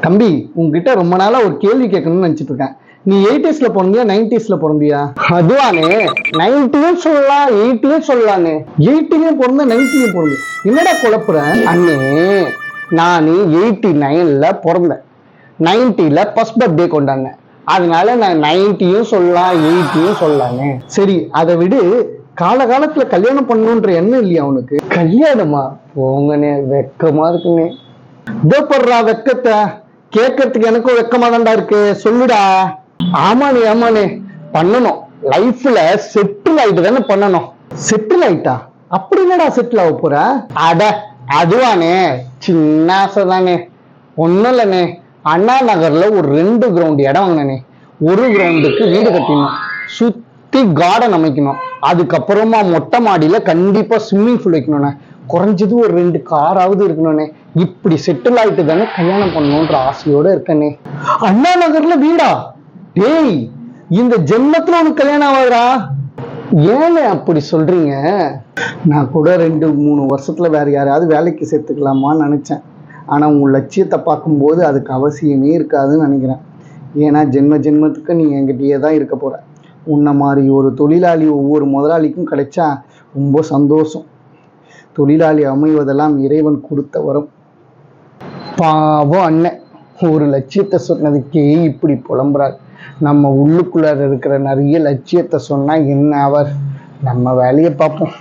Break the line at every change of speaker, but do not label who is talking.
தம்பி உங்ககிட்ட ரொம்ப நாளா ஒரு கேள்வி கேட்கணும்னு நினைச்சிட்டு இருக்கேன். நீ எயிட்டிஸ்ல பிறந்தியா நைன்டிஸ்ல பிறந்தியா? அதுவானே நைன்டியும் சொல்லலாம் எயிட்டியும் சொல்லலானே எயிட்டிலையும் பிறந்த நைன்டிலையும் பிறந்த. என்னடா குழப்புற? அண்ணே நான் எயிட்டி நைன்ல பிறந்தேன். நைன்டில ஃபர்ஸ்ட் பர்த்டே கொண்டாடினேன். அதனால நான் நைன்டியும் சொல்லலாம் எயிட்டியும் சொல்லலானே சரி அதை விடு. காலகாலத்துல கல்யாணம் பண்ணணுன்ற எண்ணம் இல்லையா உனக்கு? கல்யாணமா? போங்கண்ணே வெக்கமா இருக்குண்ணே. இதப்படுறா வெக்கத்தை. கேட்கறதுக்கு எனக்கும் வெக்கமா தான்டா இருக்கு. சொல்லுடா. ஆமாண்ணே ஆமாண்ணே. பண்ணணும். லைஃப்ல செட்டில் ஆயிட்டு தானே பண்ணணும். செட்டில் ஆயிட்டா? அப்படி என்னடா செட்டில் ஆக போற? அட அதுவானே சின்ன ஆசை தானே ஒன்றும் இல்லைண்ணே. அண்ணா நகர்ல ஒரு ரெண்டு கிரவுண்ட் இடம் வாங்கினே ஒரு கிரவுண்டுக்கு வீடு கட்டணும் சுத்தி கார்டன் அமைக்கணும். அதுக்கப்புறமா மொட்டை மாடியில கண்டிப்பா ஸ்விம்மிங் பூல் வைக்கணும்ண்ணே. குறைஞ்சது ஒரு ரெண்டு காராவது இருக்கணும்ண்ணே. இப்படி செட்டில் ஆயிட்டு தானே கல்யாணம் பண்ணணுன்ற ஆசையோட இருக்கனே. அண்ணா நகர்ல வீடா? டேய் இந்த ஜென்மத்துல உனக்கு கல்யாணம் ஆகுதா ஏன் அப்படி சொல்றீங்க? நான் கூட ரெண்டு மூணு வருஷத்துல வேற யாரையாவது வேலைக்கு சேர்த்துக்கலாமான்னு நினைச்சேன். ஆனா உன் லட்சியத்தை பார்க்கும்போது அதுக்கு அவசியமே இருக்காதுன்னு நினைக்கிறேன். ஏன்னா ஜென்ம ஜென்மத்துக்கு நீ என்கிட்டயே தான் இருக்க போற. உன்னை மாதிரி ஒரு தொழிலாளி ஒவ்வொரு முதலாளிக்கும் கிடைச்சா ரொம்ப சந்தோஷம். தொழிலாளி அமைவதெல்லாம் இறைவன் கொடுத்த வரம். பாவம் அண்ணன். ஒரு லட்சியத்தை சொன்னதுக்கே இப்படி புலம்புறார். நம்ம உள்ளுக்குள்ளார இருக்கிற நிறைய லட்சியத்தை சொன்னால் என்ன அவர்? நம்ம வேலையை பார்ப்போம்.